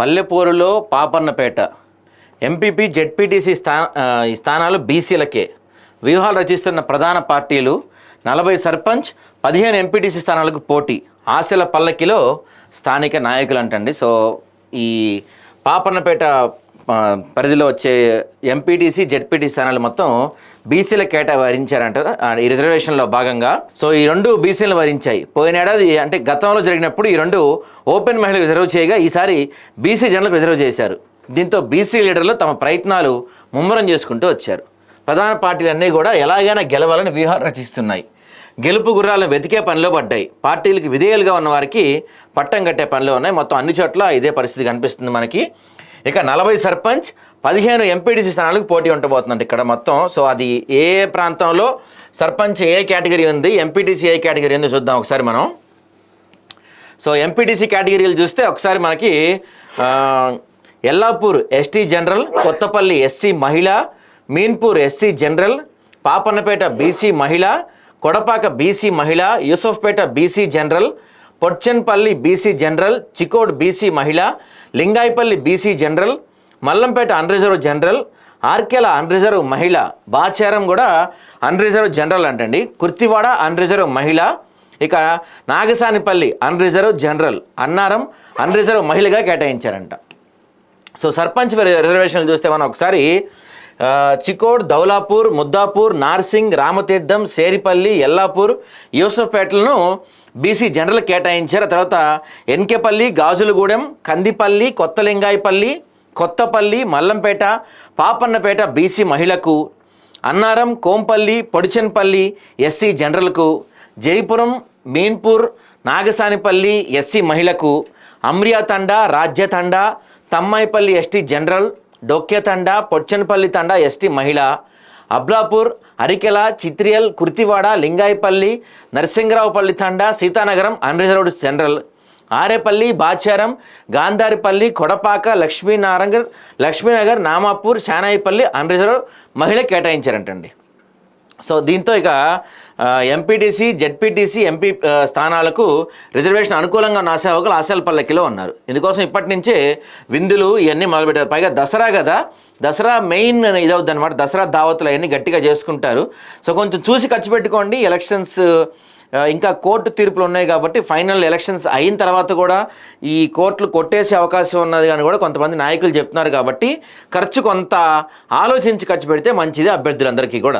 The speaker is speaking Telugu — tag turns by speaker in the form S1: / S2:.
S1: పల్లెపూరులో పాపన్నపేట. ఎంపీపీ జెడ్పీటీసీ స్థా ఈ స్థానాలు బీసీలకే. వ్యూహాలు రచిస్తున్న ప్రధాన పార్టీలు నలభై సర్పంచ్ పదిహేను ఎంపీటీసీ స్థానాలకు పోటీ. ఆశల పల్లకిలో స్థానిక నాయకులు అంటండి సో ఈ పాపన్నపేట పరిధిలో వచ్చే ఎంపీటీసీ జెడ్పీటీ స్థానాలు మొత్తం బీసీల కేటాయించారంట వరించారంట ఈ రిజర్వేషన్లో భాగంగా. సో ఈ రెండు బీసీలను వరించాయి. పోయిన ఏడాది అంటే గతంలో జరిగినప్పుడు ఈ రెండు ఓపెన్ మహిళలు రిజర్వ్ చేయగా ఈసారి బీసీ జనరల్ రిజర్వ్ చేశారు. దీంతో బీసీ లీడర్లు తమ ప్రయత్నాలు ముమ్మరం చేసుకుంటూ వచ్చారు. ప్రధాన పార్టీలన్నీ కూడా ఎలాగైనా గెలవాలని వ్యూహాలు రచిస్తున్నాయి. గెలుపు గుర్రాలను వెతికే పనిలో పడ్డాయి. పార్టీలకు విధేయులుగా ఉన్న వారికి పట్టం కట్టే పనిలో ఉన్నాయి. మొత్తం అన్ని చోట్ల ఇదే పరిస్థితి కనిపిస్తుంది మనకి. ఇక నలభై సర్పంచ్ పదిహేను ఎంపీటీసీ స్థానాలకు పోటీ ఉండబోతుందండి ఇక్కడ మొత్తం. సో అది ఏ ప్రాంతంలో సర్పంచ్ ఏ కేటగిరీ ఉంది ఎంపీటీసీ ఏ కేటగిరీ ఉంది చూద్దాం ఒకసారి మనం. సో ఎంపీటీసీ కేటగిరీలు చూస్తే ఒకసారి మనకి Yellapur ST general Kothapalli SC మహిళ Meenpur SC general Papannapet BC మహిళ కొడపాక బీసీ మహిళ Yousufpet BC general Podchenpally BC general Chikode BC మహిళ Lingayapally BC general Mallampet unreserved general Arkela unreserved మహిళ బాచారం కూడా అన్రిజర్వ్ జనరల్ అంటండి. కుర్తివాడ అన్రిజర్వ్ మహిళ ఇక Nagasanipalli unreserved general Annaram unreserved మహిళగా కేటాయించారంట. సో సర్పంచ్ రిజర్వేషన్లు చూస్తే మనం ఒకసారి చికోడ్ దౌలాపూర్ ముద్దాపూర్ నార్సింగ్ రామతీర్థం సేరిపల్లి ఎల్లాపూర్ యూసఫ్పేటలను బీసీ జనరల్ కేటాయించారు. ఆ తర్వాత ఎన్కెపల్లి గాజులగూడెం కందిపల్లి కొత్తలింగాయపల్లి కొత్తపల్లి మల్లంపేట పాపన్నపేట బీసీ మహిళకు అన్నారం కోంపల్లి పొడిచెన్పల్లి ఎస్సీ జనరల్కు జైపురం మీన్పూర్ నాగసానిపల్లి ఎస్సీ మహిళకు Amriya Thanda Rajya Thanda Thammaipally ST general Dokke Thanda Pochanapally Thanda ST మహిళ. Ablapur Arikela Chitriyal Kurtiwada Lingayapally Narasingaraopally Thanda Seethanagaram unreserved general Arepalli Bacharam Gandharipalli Kodapaka Lakshminarangar Lakshminagar Namapur Shanayipalli unreserved మహిళ కేటాయించారంటండి. సో దీంతో ఇక ఎంపీటీసీ జెడ్పీటీసీ ఎంపీ స్థానాలకు రిజర్వేషన్ అనుకూలంగా ఉన్న ఆశావకులు ఆశాల పల్లకిలో ఉన్నారు ఇందుకోసం ఇప్పటి నుంచే విందులు ఇవన్నీ మొదలుపెట్టారు. పైగా దసరా కదా దసరా మెయిన్ ఇదవుద్ది అనమాట దసరా దావతులు అవన్నీ గట్టిగా చేసుకుంటారు. సో కొంచెం చూసి ఖర్చు పెట్టుకోండి. ఎలక్షన్స్ ఇంకా కోర్టు తీర్పులు ఉన్నాయి కాబట్టి ఫైనల్ ఎలక్షన్స్ అయిన తర్వాత కూడా ఈ కోర్టులు కొట్టేసే అవకాశం ఉన్నది అని కూడా కొంతమంది నాయకులు చెప్తున్నారు కాబట్టి ఖర్చు కొంత ఆలోచించి ఖర్చు పెడితే మంచిది అభ్యర్థులందరికీ కూడా.